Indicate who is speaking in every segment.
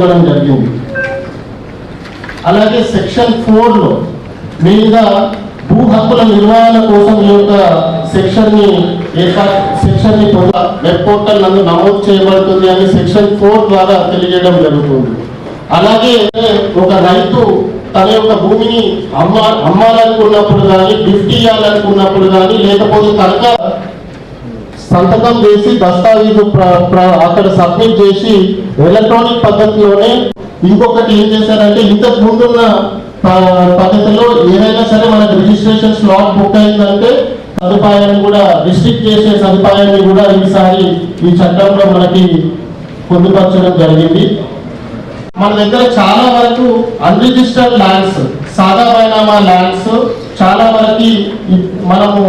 Speaker 1: కూడా జరిగింది. అలాగే సెక్షన్ ఫోర్లో భూ హక్కుల నిర్వహణ కోసం ఈ యొక్క సెక్షన్ని ఏర్పాటు సెక్షన్ని పొంద- వెబ్ పోర్టల్ నందు నమోదు చేయబడుతుంది అని సెక్షన్ ఫోర్ ద్వారా తెలియజేయడం జరుగుతుంది. అలాగే ఒక రైతు తన యొక్క భూమిని అమ్మ అమ్మాలనుకున్నప్పుడు కానీ గిఫ్ట్ ఇవ్వాలనుకున్నప్పుడు కానీ లేకపోతే తనక సంతకం చేసి దస్తావేజు ప్ర- ప్ర- అక్కడ సబ్మిట్ చేసి ఎలక్ట్రానిక్ పద్ధతిలోనే ఇంకొకటి ఏం చేశారంటే ఇంతకు ముందున్న ప- పద్ధతిలో ఏదైనా సరే మనకు రిజిస్ట్రేషన్ స్లాట్ బుక్ అయిందంటే సదుపాయాన్ని కూడా రిస్ట్రిక్ట్ చేసే సదుపాయాన్ని కూడా ఈసారి ఈ చట్టంలో మనకి పొందుపరచడం జరిగింది. మన దగ్గర చాలా వరకు అన్రిజిస్టర్డ్ ల్యాండ్స్ సాదా ల్యాండ్స్ చాలా వరకు మనము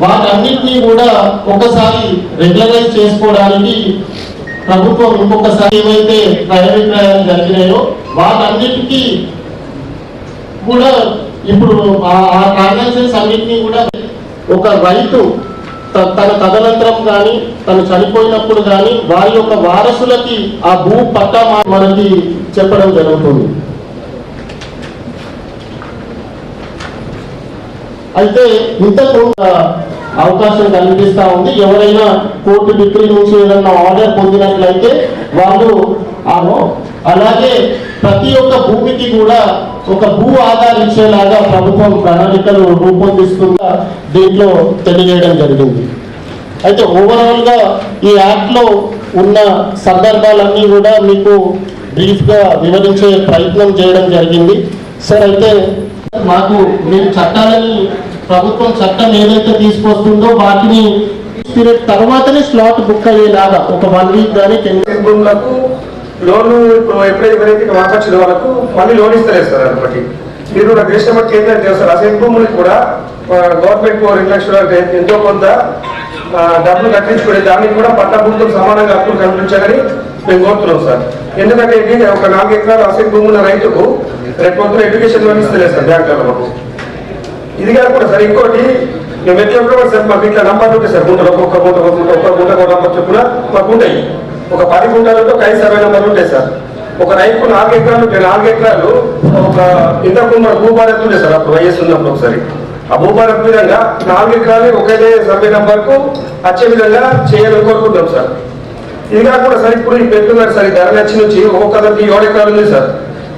Speaker 1: వాటన్నిటినీ కూడా ఒకసారి రెగ్యులరైజ్ చేసుకోవడానికి ప్రభుత్వం ఇంకొకసారి ఏవైతే క్రయ జరిగినాయో వాటన్నిటికీ కూడా ఇప్పుడు ఆ- ఆ ట్రాన్సాక్షన్స్ అన్నింటినీ కూడా ఒక రైతు త- తన తదనంతరం కానీ తను చనిపోయినప్పుడు కానీ వారి యొక్క వారసులకి ఆ భూ పట్టా మనకి చెప్పడం జరుగుతుంది. అయితే ఇంతకు అవకాశం కల్పిస్తూ ఉంది. ఎవరైనా కోర్టు డిగ్రీ నుంచి ఏదైనా ఆర్డర్ పొందినట్లయితే వాళ్ళు అలాగే ప్రతి ఒక్క భూమికి కూడా ఒక భూ ఆధార్ ఇచ్చేలాగా ప్రభుత్వం ప్రణాళికలు రూపొందిస్తుందా దీంట్లో తెలియజేయడం జరిగింది. అయితే ఓవరాల్గా ఈ యాక్ట్లో ఉన్న సందర్భాలన్నీ కూడా మీకు బ్రీఫ్గా వివరించే ప్రయత్నం చేయడం జరిగింది. సార్ అయితే మాకు మేము చట్టాలని ప్రభుత్వం చట్టం ఏదైతే తీసుకొస్తుందో వాటిని పీరియడ్ తర్వాతనే స్లాట్ బుక్ అయ్యేలాగా ఒక వన్ వీక్ కానీ టెన్
Speaker 2: భూములకు లోన్ ఇప్పుడు ఎప్పుడైతే ఎవరైతే వాపచ్చిన వాళ్ళకు మళ్ళీ లోన్ ఇస్తలేదు సార్ అనమాట మీరు నాకు తెలిసిన బట్టి ఏంటంటే సార్. అసలు భూములకు కూడా గవర్నమెంట్ రెండు లక్షల అంటే ఎంతో కొంత డబ్బులు కట్టించుకునే దానికి కూడా పట్టా భూములకు సమానంగా హక్కులు కల్పించాలని మేము కోరుతున్నాం సార్. ఎందుకంటే ఇది ఒక నాలుగు ఎకరాల అసలు భూమి ఉన్న రైతుకు రేపు పొద్దున ఎడ్యుకేషన్ లోన్ ఇస్తలేదు సార్ బ్యాంకులలో మాకు ఇది కాకుండా సార్ ఇంకోటి మేము ప్రతి ఒక్కరు సార్ మాకు ఇట్లా నంబర్లు ఉంటాయి సార్ గుంటలు ఒక్కొక్క గుంట ఒక గుంట ఒక్క గుంట ఒక నంబర్ చొప్పున మాకు ఉంటాయి. ఒక పది గుంటలతో ఒక ఐదు సర్వే నంబర్లు ఉంటాయి సార్. ఒక రైతు నాలుగు ఎకరాలు ఉంటాయి నాలుగు ఎకరాలు ఒక ఇంతకు మన భూభారత్ ఉండే సార్ అప్పుడు వయస్సు ఉన్నప్పుడు ఒకసారి. ఆ భూభారత్ విధంగా నాలుగు ఎకరాలు ఒకే సర్వే నంబర్కు వచ్చే విధంగా చేయాలని కోరుకుంటాం సార్. ఇది కాకుండా సార్ ఇప్పుడు ఈ పెట్టున్నారు సార్ ధర నచ్చి నుంచి ఒక్కొక్కరికి ఏడు ఎకరాలు ఉంది సార్.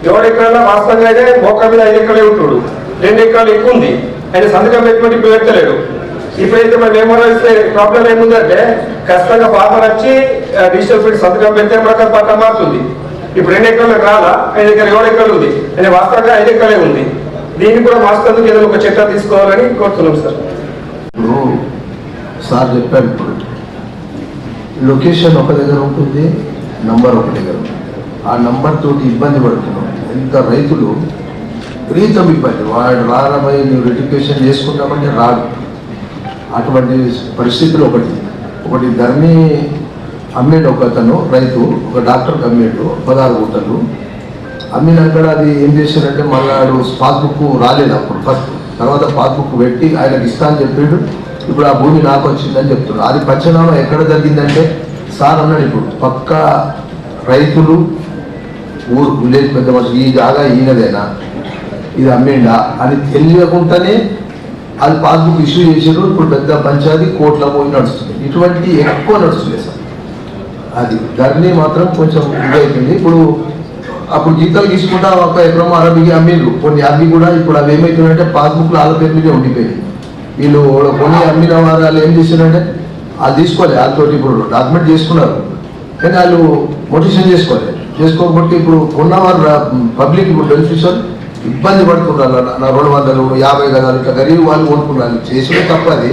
Speaker 2: ఏడు ఎకరాల వాస్తవంగా అయితే ఒక్క మీద ఐదు ఎకరాలే ఉంటుడు రెండు ఎకరాలు ఎక్కువ ఉంది. ఆయన సంతకం పెట్టుకుంటే ఇప్పుడు పెట్టలేడు ఇప్పుడైతే మనం ఏమన్నా ప్రాబ్లం ఏముందంటే ఖచ్చితంగా పాపర్ వచ్చి డిజిటల్ ఫీల్డ్ సంతకం పెడితే ప్రకారం పట్టా మారుతుంది. ఇప్పుడు రెండు ఎకరాలకు రాలా? ఐదు ఎకరాలు ఏడు ఎకరాలు ఉంది. ఆయన వాస్తవంగా ఐదు ఎకరాలే ఉంది. దీన్ని కూడా మార్చుతందుకు ఏదైనా ఒక చట్టం తీసుకోవాలని కోరుతున్నాం సార్.
Speaker 3: సార్ చెప్పారు ఇప్పుడు. లొకేషన్ ఒక దగ్గర ఉంటుంది నంబర్ ఒక దగ్గర ఆ నంబర్ తోటి ఇబ్బంది పడుతున్నాం. ఎంత రైతులు విపరీతం ఇబ్బంది. వాడు రారమై నువ్వు రెడ్యుకేషన్ చేసుకుంటామంటే రాదు. అటువంటి పరిస్థితులు ఒకటి. ఒకటి ధర్మి అమ్మేడు ఒక అతను రైతు ఒక డాక్టర్కి అమ్మేడు పదహారు గుంటలు. అమ్మినాక అది ఏం చేశారంటే మళ్ళీ పాస్బుక్ రాలేదు అప్పుడు ఫస్ట్ తర్వాత పాస్బుక్ పెట్టి ఆయనకి ఇస్తా అని చెప్పాడు. ఇప్పుడు ఆ భూమి నాకు వచ్చిందని చెప్తున్నాడు అది పంచనామా ఎక్కడ జరిగిందంటే సార్ అన్నాడు ఇప్పుడు పక్క రైతులు ఊరు విలేజ్ పెద్ద మనుషులు ఈ జాగా ఈయనదేనా? ఇది అమ్మేండా? అని తెలియకుండానే అది పాస్బుక్ ఇష్యూ చేసారు ఇప్పుడు పెద్ద పంచాయతీ కోట్ల పోయి నడుస్తుంది. ఇటువంటి ఎక్కువ నడుస్తుంది సార్. అది ధరణి మాత్రం కొంచెం ఇదైపోయింది. ఇప్పుడు అప్పుడు జీతాలు తీసుకుంటా ఒక ఎకరం అరబికి అమ్మిండ్రు. కొన్ని అవి కూడా ఇప్పుడు అవి ఏమవుతున్నాయంటే పాస్బుక్లు ఆల పేరు మీదే ఉండిపోయింది వీళ్ళు కొన్ని అమ్మిన వారు వాళ్ళు ఏం చేశారంటే అది తీసుకోవాలి వాళ్ళతో ఇప్పుడు డాక్యుమెంట్ చేసుకున్నారు. కానీ వాళ్ళు మొటిషన్ చేసుకోవాలి చేసుకోకపోతే ఇప్పుడు ఉన్నవారు పబ్లిక్ ఇప్పుడు బెనిఫిషియల్ ఇబ్బంది పడుతున్నారు. నా రెండు వందలు యాభై గదాలు ఇట్లా గరీబ్ వాళ్ళు కొనుక్కున్నారు. చేసిన తప్పది.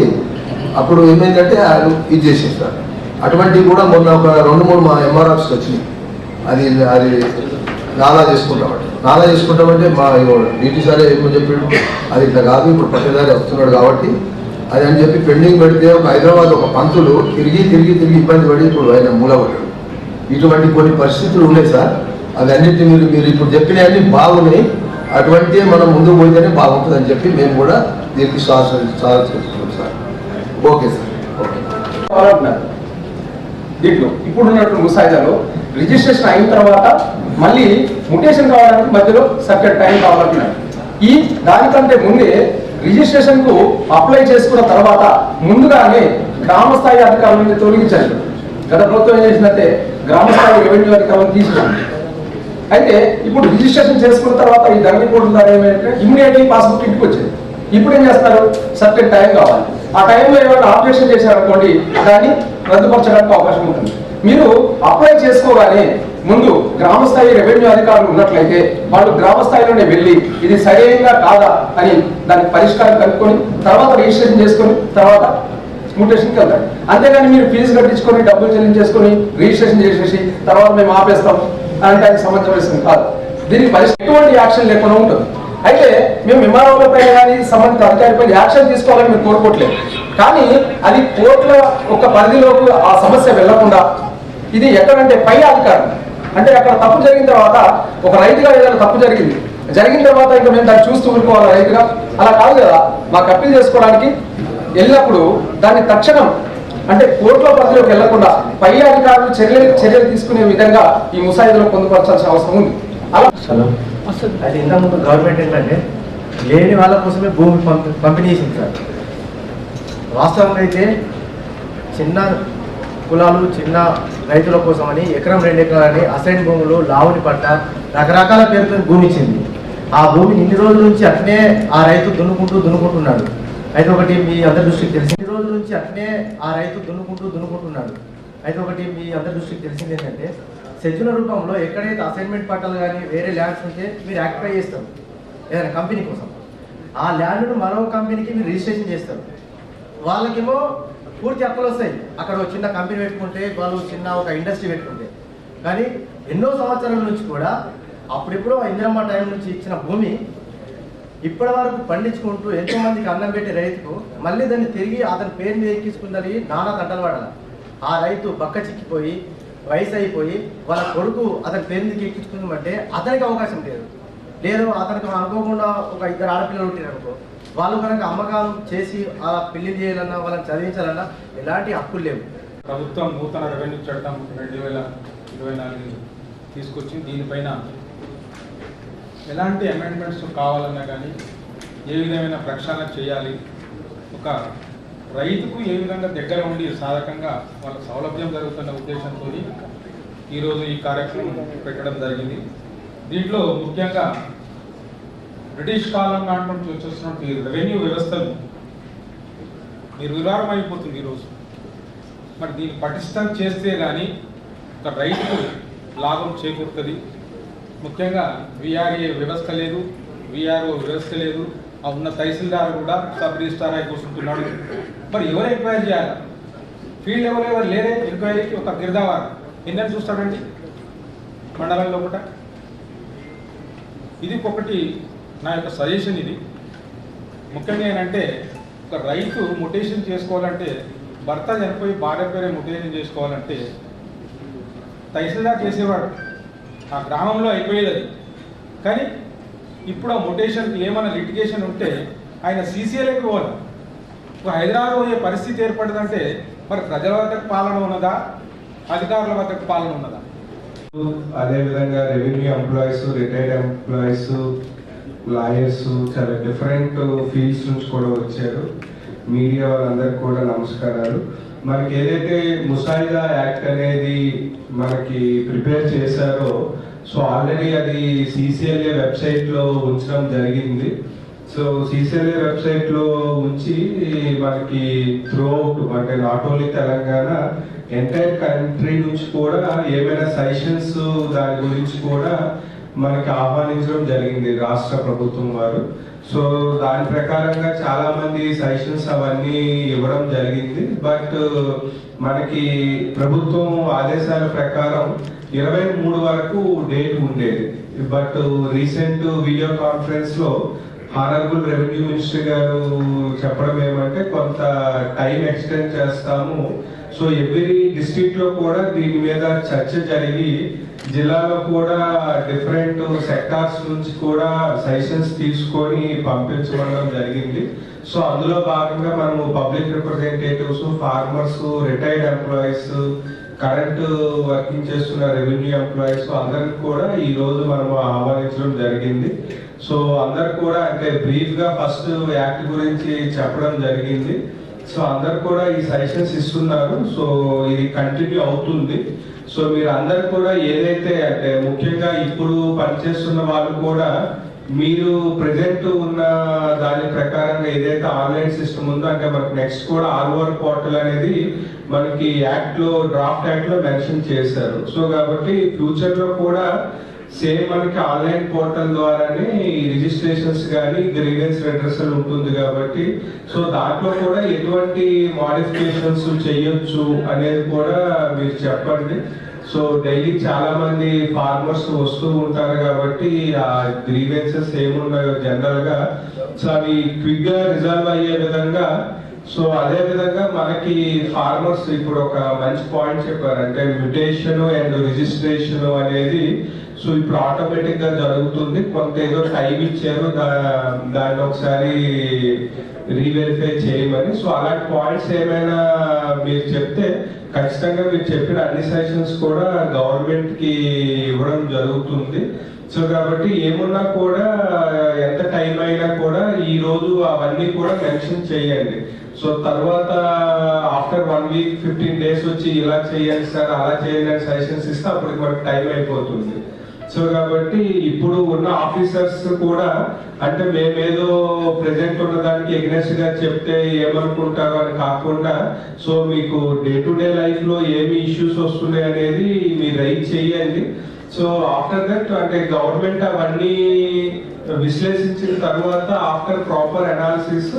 Speaker 3: అప్పుడు ఏమైందంటే వాళ్ళు ఇది చేసేస్తారు. అటువంటివి కూడా మొన్న ఒక రెండు మూడు మా ఎంఆర్ఆఫ్స్కి వచ్చినాయి. అది అది దాదా చేసుకుంటాం నాలా చేసుకుంటామంటే మా నీటి సరే ఏమో చెప్పాడు. అది ఇట్లా కాదు ఇప్పుడు పట్టేదారి వస్తున్నాడు కాబట్టి. అది అని చెప్పి పెండింగ్ పెడితే ఒక హైదరాబాద్ ఒక పంతులు తిరిగి తిరిగి తిరిగి ఇబ్బంది పడి ఇప్పుడు ఆయన మూలపడ్డాడు. ఇటువంటి కొన్ని పరిస్థితులు ఉన్నాయి సార్. అవి అన్నిటి మీరు మీరు ఇప్పుడు చెప్పినవన్నీ బాగున్నాయి. అటువంటి మనం ముందుకు పోయితేనే బాగుంటుంది అని చెప్పి మేము కూడా దీనికి శ్వాస సార్. Okay sir. ఓకే.
Speaker 4: దీంట్లో ఇప్పుడున్నటువంటి ముసాయిదాలో రిజిస్ట్రేషన్ అయిన తర్వాత మళ్ళీ ముటేషన్ కావడానికి మధ్యలో సర్టెన్ టైం కావాలంటున్నారు ఈ దానికంటే ముందే రిజిస్ట్రేషన్కు అప్లై చేసుకున్న తర్వాత ముందుగానే గ్రామ స్థాయి అధికారుల నుంచి తొలగించారు గత ప్రభుత్వం ఏం చేసిందంటే గ్రామ స్థాయి రెవెన్యూ అధికారులను తీసుకున్నాం అయితే ఇప్పుడు రిజిస్ట్రేషన్ చేసుకున్న తర్వాత ఈ ధరణి పోటీ ద్వారా ఏమైందంటే ఇమీడియట్లీ పాస్బుక్ ఇంటికి వచ్చింది. ఇప్పుడు ఏం చేస్తారు? సర్టెన్ టైం కావాలి. ఆ టైంలో ఏమైనా ఆపరేషన్ చేశారనుకోండి దాన్ని రద్దుపరచడానికి అవకాశం ఉంటుంది. మీరు అప్లై చేసుకోగానే ముందు గ్రామ స్థాయి రెవెన్యూ అధికారులు ఉన్నట్లయితే వాళ్ళు గ్రామ స్థాయిలోనే వెళ్ళి ఇది సరైనగా కాదా అని దానికి పరిష్కారం కనుక్కొని తర్వాత రిజిస్ట్రేషన్ చేసుకొని తర్వాత మ్యూటేషన్కి వెళ్తారు. అంతేగాని మీరు ఫీజు కట్టించుకొని డబ్బులు చెల్లించేసుకొని రిజిస్ట్రేషన్ చేసేసి తర్వాత మేము ఆపేస్తాం అంటే దానికి సమంజసం కాదు. దీనికి పరిష్కారం ఎటువంటి యాక్షన్ లేకుండా ఉంటుంది. అయితే మేము ఎంఆర్ఓల పైన కానీ సంబంధిత అధికారిపై యాక్షన్ తీసుకోవాలని మేము కోరుకోవట్లేదు. కానీ అది కోర్టుల ఒక పరిధిలోకి ఆ సమస్య వెళ్ళకుండా ఇది ఎక్కడంటే పై అధికారం అంటే అక్కడ తప్పు జరిగిన తర్వాత ఒక రైతుగా ఏదైనా తప్పు జరిగింది. జరిగిన తర్వాత ఇంకా మేము దాన్ని చూస్తూ ఊరుకోవాలి రైతుగా. అలా కాదు కదా. మాకు అప్పీల్ చేసుకోవడానికి వెళ్ళినప్పుడు దాన్ని తక్షణం అంటే కోర్టుల పరిధిలోకి వెళ్ళకుండా పై అధికారులు చర్యలు చర్యలు తీసుకునే విధంగా ఈ ముసాయిదాలో పొందుపరచాల్సిన అవసరం ఉంది. అలా
Speaker 5: అది ఇంతకుముందు గవర్నమెంట్ ఏంటంటే లేని వాళ్ళ కోసమే భూమి పంపి పంపిణీ చేసింది సార్. వాస్తవంగా అయితే చిన్న కులాలు చిన్న రైతుల కోసమని ఎకరం రెండు ఎకరాలని అసైన్ భూములు లావుని పట్ట రకరకాల పేరుతో భూమి ఇచ్చింది ఆ భూమిని ఇన్ని రోజుల నుంచి అట్నే ఆ రైతు దున్నుకుంటూ దున్నుకుంటున్నాడు. అయితే ఒకటి మీ అందరి దృష్టికి తెలిసి ఇన్ని రోజుల నుంచి అట్నే ఆ రైతు దున్నుకుంటూ దున్నుకుంటున్నాడు. అయితే ఒకటి మీ అందరి దృష్టికి తెలిసింది ఏంటంటే సెజ్జుల రూపంలో ఎక్కడైతే అసైన్మెంట్ పట్టాలు కానీ వేరే ల్యాండ్స్ ఉంటే మీరు యాక్టిఫై చేస్తారు. ఏదైనా కంపెనీ కోసం. ఆ ల్యాండ్ను మరో కంపెనీకి మీరు రిజిస్ట్రేషన్ చేస్తారు. వాళ్ళకేమో పూర్తి హక్కులు వస్తాయి. అక్కడ ఒక చిన్న కంపెనీ పెట్టుకుంటే వాళ్ళు చిన్న ఒక ఇండస్ట్రీ పెట్టుకుంటే. కానీ ఎన్నో సంవత్సరాల నుంచి కూడా అప్పుడెప్పుడో ఇందిరమ్మ టైం నుంచి ఇచ్చిన భూమి ఇప్పటి వరకు పండించుకుంటూ ఎంతో మందికి అన్నం పెట్టే రైతుకు మళ్ళీ దాన్ని తిరిగి అతని పేరు మీద ఎక్కించుకుందని నానా తంటలు పడాలి. ఆ రైతు పక్క చిక్కిపోయి వయసు అయిపోయి వాళ్ళ కొడుకు అతని పేరు ఎక్కించుకుందంటే ఎక్కించుకుందామంటే అతనికి అవకాశం లేదు. లేదు అతనికి అనుకోకుండా ఒక ఇద్దరు ఆడపిల్లలు ఉంటారు అనుకో వాళ్ళు కనుక అమ్మకాలు చేసి అలా పెళ్ళి చేయాలన్నా వాళ్ళని చదివించాలన్నా ఎలాంటి హక్కులు లేవు.
Speaker 6: ప్రభుత్వం నూతన రెవెన్యూ చట్టం రెండు వేల ఇరవై నాలుగు తీసుకొచ్చి దీనిపైన ఎలాంటి అమెండ్మెంట్స్ కావాలన్నా కానీ ఏ విధమైన ప్రక్షాళన చేయాలి? ఒక రైతుకు ఏ విధంగా దగ్గర ఉండి సాధకంగా వాళ్ళ సౌలభ్యం జరుగుతున్న ఉద్దేశంతో ఈరోజు ఈ కార్యక్రమం పెట్టడం జరిగింది. దీంట్లో ముఖ్యంగా బ్రిటిష్ కాలం నాటి నుంచి వచ్చేసినట్టు ఈ రెవెన్యూ వ్యవస్థలు నిర్విరామం అయిపోతుంది ఈరోజు. మరి దీన్ని పటిష్టం చేస్తే కానీ ఒక రైతుకు లాభం చేకూరుతుంది. ముఖ్యంగా విఆర్ఏ వ్యవస్థ లేదు విఆర్ఓ వ్యవస్థ లేదు. ఆ ఉన్న తహసీల్దార్ కూడా సబ్ రిజిస్టార్ అయి కూర్చుంటున్నాడు. మరి ఎవరు ఎంక్వైరీ చేయాలి? ఫీల్డ్ ఎవరు ఎవరు లేరే ఎంక్వైరీకి ఒక గిరిదావారు ఎన్నని చూస్తాడండి? మండలంలో కూడా ఇది ఒకటి నా యొక్క సజెషన్ ఇది. ముఖ్యంగా ఏంటంటే ఒక రైతు మొటేషన్ చేసుకోవాలంటే భర్త చనిపోయి భార్య పేరే మొటేషన్ చేసుకోవాలంటే తహసీల్దార్ చేసేవాడు. ఆ గ్రామంలో అయిపోయేది అది. కానీ ఇప్పుడు ఆ మొటేషన్కి ఏమైనా లిటిగేషన్ ఉంటే ఆయన సీసీఎల్కి పోవాలి. ఒక హైదరాబాద్ పోయే పరిస్థితి ఏర్పడిందంటే మరి ప్రజల వద్దకు పాలన ఉన్నదా? అధికారుల వద్దకు పాలన ఉన్నదా?
Speaker 7: అదేవిధంగా revenue employees retired employees lawyers చాలా డిఫరెంట్ ఫీల్డ్స్ నుంచి కూడా వచ్చారు. మీడియా వాళ్ళందరికీ కూడా నమస్కారాలు. మనకి ఏదైతే ముసాయిదా యాక్ట్ అనేది మనకి ప్రిపేర్ చేశారో సో ఆల్రెడీ అది సిసిఎల్ఏ వెబ్సైట్లో ఉంచడం జరిగింది. సో సిసిఎల్ఏ వెబ్సైట్లో ఉంచి మనకి త్రూ అవుట్ అంటే not only Telangana entire country నుంచి కూడా ఏమైనా సజెషన్స్ దాని గురించి కూడా మనకి ఆహ్వానించడం జరిగింది రాష్ట్ర ప్రభుత్వం వారు. సో దాని ప్రకారంగా చాలా మంది సజెషన్స్ అవన్నీ ఇవ్వడం జరిగింది. బట్ మనకి ప్రభుత్వం ఆదేశాల ప్రకారం ఇరవై మూడు వరకు డేట్ ఉండేది. బట్ రీసెంట్ వీడియో కాన్ఫరెన్స్లో హానరబుల్ రెవెన్యూ మినిస్టర్ గారు చెప్పడం ఏమంటే కొంత టైం ఎక్స్టెండ్ చేస్తాము. సో ఎవ్రీ డిస్ట్రిక్ట్లో కూడా దీని మీద చర్చ జరిగి జిల్లాలో కూడా డిఫరెంట్ సెక్టార్స్ నుంచి కూడా సైషన్స్ తీసుకొని పంపించడం జరిగింది. సో అందులో భాగంగా మనము public representatives farmers retired employees current working చేస్తున్న రెవెన్యూ ఎంప్లాయీస్ అందరికి కూడా ఈ రోజు మనం ఆహ్వానించడం జరిగింది. సో అందరు కూడా అంటే బ్రీఫ్గా ఫస్ట్ యాక్ట్ గురించి చెప్పడం జరిగింది. సో అందరు కూడా ఈ సజెషన్స్ ఇస్తున్నారు. సో ఇది కంటిన్యూ అవుతుంది. సో మీరు అందరు కూడా ఏదైతే అంటే ముఖ్యంగా ఇప్పుడు పనిచేస్తున్న వాళ్ళు కూడా మీరు ప్రజెంట్ ఉన్న దాని ప్రకారంగా ఏదైతే ఆన్లైన్ సిస్టమ్ ఉందో అంటే మనకి నెక్స్ట్ కూడా ఆర్ఓఆర్ పోర్టల్ అనేది మనకి యాక్ట్లో డ్రాఫ్ట్ యాక్ట్లో మెన్షన్ చేశారు. సో కాబట్టి ఫ్యూచర్లో కూడా సేమ్ మనకి ఆన్లైన్ పోర్టల్ ద్వారానే రిజిస్ట్రేషన్స్ కానీ గ్రీవెన్స్ రిడ్రసల్ ఉంటుంది కాబట్టి సో దాంట్లో కూడా ఎటువంటి మాడిఫికేషన్స్ చేయొచ్చు అనేది కూడా మీరు చెప్పండి. సో డైలీ చాలా మంది ఫార్మర్స్ వస్తూ ఉంటారు కాబట్టి ఆ గ్రీవెన్సెస్ ఏమున్నాయో జనరల్గా సో అవి క్విక్గా రిజాల్వ్ అయ్యే విధంగా సో అదే విధంగా మనకి ఫార్మర్స్ ఇప్పుడు ఒక మంచి పాయింట్ చెప్పారు. అంటే మ్యూటేషన్ అండ్ రిజిస్ట్రేషన్ అనేది సో ఇప్పుడు ఆటోమేటిక్గా జరుగుతుంది. కొంత ఏదో టైం ఇచ్చారు. దా- దాన్ని ఒకసారి రీవెరిఫై చేయమని. సో అలాంటి పాయింట్స్ ఏమైనా మీరు చెప్తే ఖచ్చితంగా మీరు చెప్పిన అన్ని సెషన్స్ కూడా గవర్నమెంట్కి ఇవ్వడం జరుగుతుంది. సో కాబట్టి ఏమున్నా కూడా ఎంత టైం అయినా కూడా ఈ రోజు అవన్నీ కూడా మెన్షన్ చేయండి. సో తర్వాత after one week fifteen days వచ్చి ఇలా చేయండి సార్ అలా చేయండి అని సజెషన్స్ ఇస్తే అప్పటికి మనకి టైం అయిపోతుంది. సో కాబట్టి ఇప్పుడు ఉన్న ఆఫీసర్స్ కూడా అంటే మేమేదో ప్రజెంట్ ఉన్న దానికి ఎగ్నెస్ట్గా చెప్తే ఏమనుకుంటారు అని కాకుండా సో మీకు డే టు డే లైఫ్లో ఏమి ఇష్యూస్ వస్తున్నాయి అనేది మీరు రైట్ చేయండి. సో ఆఫ్టర్ దట్ అంటే గవర్నమెంట్ అవన్నీ విశ్లేషించిన తర్వాత ఆఫ్టర్ ప్రాపర్ అనాలిసిస్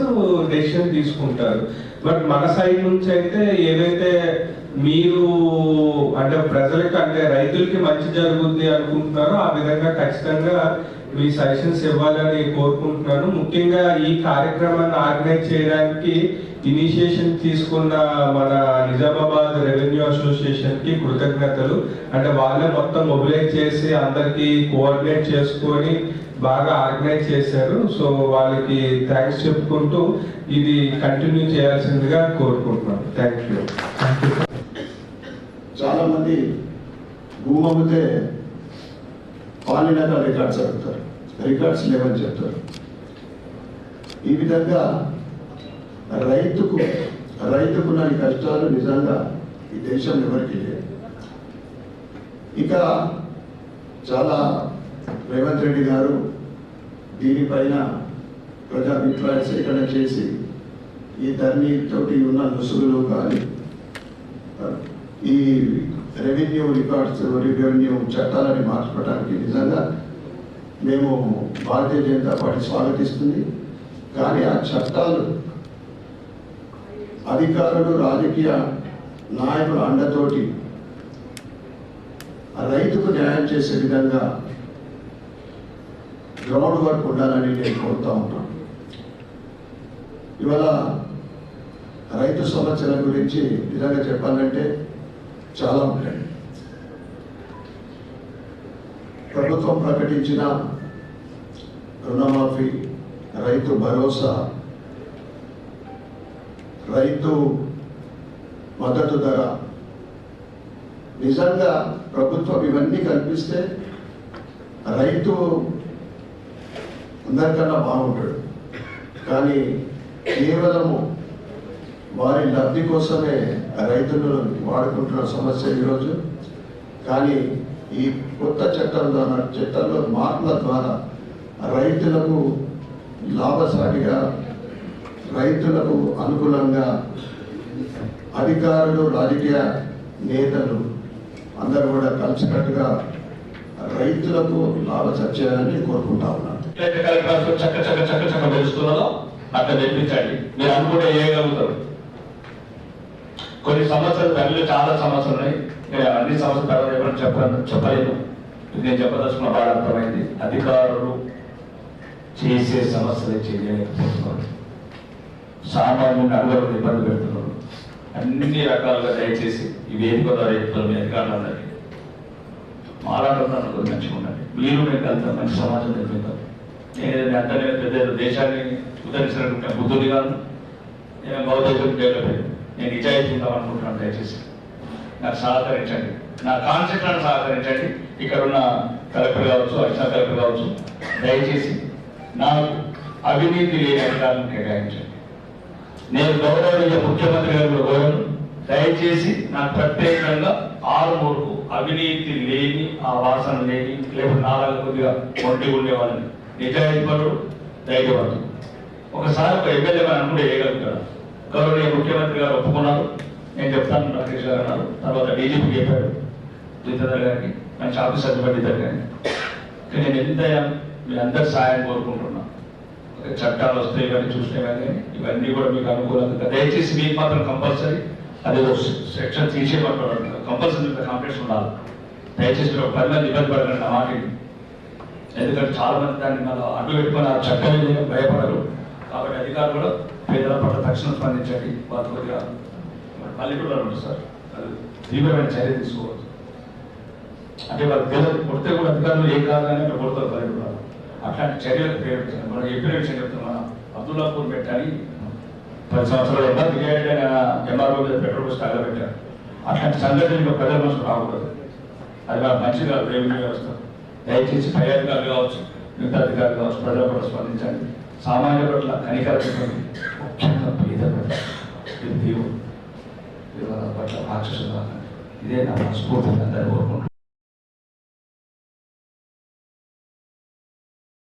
Speaker 7: డెసిషన్ తీసుకుంటారు. బట్ మన సైడ్ నుంచి అయితే ఏదైతే మీరు అంటే ప్రజలకి అంటే రైతులకి మంచి జరుగుద్ది అనుకుంటున్నారో ఆ విధంగా ఖచ్చితంగా మీ సజెషన్స్ ఇవ్వాలని కోరుకుంటున్నాను. ముఖ్యంగా ఈ కార్యక్రమాన్ని ఆర్గనైజ్ చేయడానికి ఇనిషియేషన్ తీసుకున్న మన నిజామాబాద్ రెవెన్యూ అసోసియేషన్కి కృతజ్ఞతలు. అంటే వాళ్ళే మొత్తం మొబిలైజ్ చేసి అందరికి కోఆర్డినేట్ చేసుకొని బాగా ఆర్గనైజ్ చేశారు. సో వాళ్ళకి థ్యాంక్స్ చెప్పుకుంటూ ఇది కంటిన్యూ చేయాల్సిందిగా కోరుకుంటున్నాను. Thank you.
Speaker 8: చాలా మంది భూమి అమ్మితే పాలినాక రికార్డ్స్ అడుగుతారు రికార్డ్స్ లేవని చెప్తారు ఈ విధంగా రైతుకు రైతుకున్న ఈ కష్టాలు నిజంగా ఈ దేశం ఎవరికి లేదు. ఇక చాలా రేవంత్ రెడ్డి గారు దీనిపైన ప్రజాభిప్రాయ సేకరణ చేసి ఈ ధరణి తోటి ఉన్న నుసుగులు కానీ ఈ రెవెన్యూ రికార్డ్స్ రెవెన్యూ చట్టాలని మార్చుకోవడానికి నిజంగా మేము భారతీయ జనతా పార్టీ స్వాగతిస్తుంది. కానీ ఆ చట్టాలు అధికారులు రాజకీయ నాయకుల అండతోటి ఆ రైతుకు న్యాయం చేసే విధంగా గ్రౌండ్ వర్క్ ఉండాలని నేను కోరుతా ఉన్నాను ఇవాళ రైతు సమస్యల గురించి నిజంగా చెప్పాలంటే చాలా ఉంటాయి. ప్రభుత్వం ప్రకటించిన రుణమాఫీ రైతు భరోసా రైతు మద్దతు ధర. నిజంగా ప్రభుత్వం ఇవన్నీ కల్పిస్తే రైతు అందరికన్నా బాగుంటాడు. కానీ కేవలము వారి లబ్ధి కోసమే రైతులు వాడుకుంటున్న సమస్య ఈరోజు. కానీ ఈ కొత్త చట్టం ద్వారా చట్టంలో మార్పుల ద్వారా రైతులకు లాభసాటిగా రైతులకు అనుకూలంగా అధికారులు రాజకీయ నేతలు అందరూ కూడా కలిసికట్టుగా రైతులకు లాభ సత్యాలని కోరుకుంటా ఉన్నాను
Speaker 9: చక్క చక్క చక్క చక్క పెంచుతున్నదో అట్లా తెప్పించండి మీరు అనుకుంటే వేయగలుగుతారు కొన్ని సమస్యలు తల్లిలో చాలా సమస్యలు ఉన్నాయి. అన్ని సమస్యలు తర్వాత ఎవరైనా చెప్పలేను. నేను చెప్పదలుచుకున్న బాగా అర్థమైంది. అధికారులు చేసే సమస్యలు చేయలేకపోతున్నారు సామాన్యుని అడుగులు ఇబ్బంది పెడుతున్నారు అన్ని రకాలుగా దయచేసి ఈ వేదిక ద్వారా చెప్తారు మీ అధికారులు మాట్లాడుతున్నాను మంచిగా ఉండండి. మీరు నేను కలిసి మంచి సమాజం నిర్మిద్దాం నేను అంతనే నేను పెద్ద దేశాన్ని ఉద్ధరించినటువంటి బుద్ధుడి కాను నేను బౌద్ధం డెవలప్ నేను నిజాయితీ ఉందాం అనుకుంటున్నాను దయచేసి. నాకు సహకరించండి. నా కాన్సెప్ట్లను సహకరించండి. ఇక్కడ ఉన్న కలెక్టర్ కావచ్చు అడిషనల్ కలెక్టర్ కావచ్చు. దయచేసి నాకు అవినీతి లేని అధికారులను కేటాయించండి నేను గౌరవనీయ ముఖ్యమంత్రి గారు కోరను. దయచేసి నాకు ప్రత్యేకంగా ఆరు మూడుకు అవినీతి లేని ఆ వాసన లేని లేకపోతే నాలుగు కొద్దిగా ఒంటి ఉండేవాళ్ళని నిజాయితీపరుడు ధైర్యవంతుడు ఒకసారి ఒక ఎమ్మెల్యే మనం కూడా వేయగలుగుతాడు. గౌరవనీయ ముఖ్యమంత్రి గారు ఒప్పుకున్నారు. నేను చెప్తాను రాకేష్ గారు అన్నారు. తర్వాత డీజీపీ చెప్పాడు. జితేందర్ గారికి మంచి ఆఫీసర్ పండితర్ దగ్గర నేను ఎంత మీ అందరి సహాయం కోరుకుంటున్నాను చట్టాలు వస్తాయి కానీ చూసినా కానీ ఇవన్నీ కూడా మీకు అనుకూలంగా దయచేసి మీకు మాత్రం కంపల్సరీ అది సెక్షన్ తీసేయమంటారు కంపల్సరీ కంప్లైంట్స్ ఉండాలి. దయచేసి మీరు ఒక పది మంది ఇబ్బంది పడకండి మాట ఎందుకంటే చాలా మంది దాన్ని మళ్ళీ అడ్డు పెట్టుకుని ఆ చట్టం భయపడరు. కాబట్టి అధికారులు కూడా పేదల పట్ల తక్షణం స్పందించండి. వాళ్ళు కొద్దిగా పల్లెటూరు ఉంటుంది సార్. అది తీవ్రమైన చర్య తీసుకోవచ్చు. అంటే వాళ్ళు తెలియదు. కొడితే కూడా అధికారులు ఏం కాదని అట్లా కొడతారు పల్లెటూరు అట్లాంటి చర్యలకు పేరు మనం చెప్పిన విషయం చెప్తాం అబ్దుల్లాపూర్ పెట్టాలి. పది సంవత్సరాలు ఎంత బిర్యానీ అయిన ఎంఆర్ఓ మీద పెట్రోల్ పోస్ట్ తగలబెట్టారు అట్లాంటి సంఘటనలు ప్రజల మనసు రాకూడదు. అది మన మంచి కాదు రెవెన్యూ వ్యవస్థ. దయచేసి పై అధికారులు కావచ్చు మిగతా అధికారులు కావచ్చు ప్రజల పట్ల స్పందించండి. సామాన్య పట్ల కనికర పెట్టండి ముఖ్యంగా పేద పట్ల. దేవుడు. పట్ల రాక్షసులు ఇదే నా స్ఫూర్తిగా అందరూ కోరుకుంటున్నాను.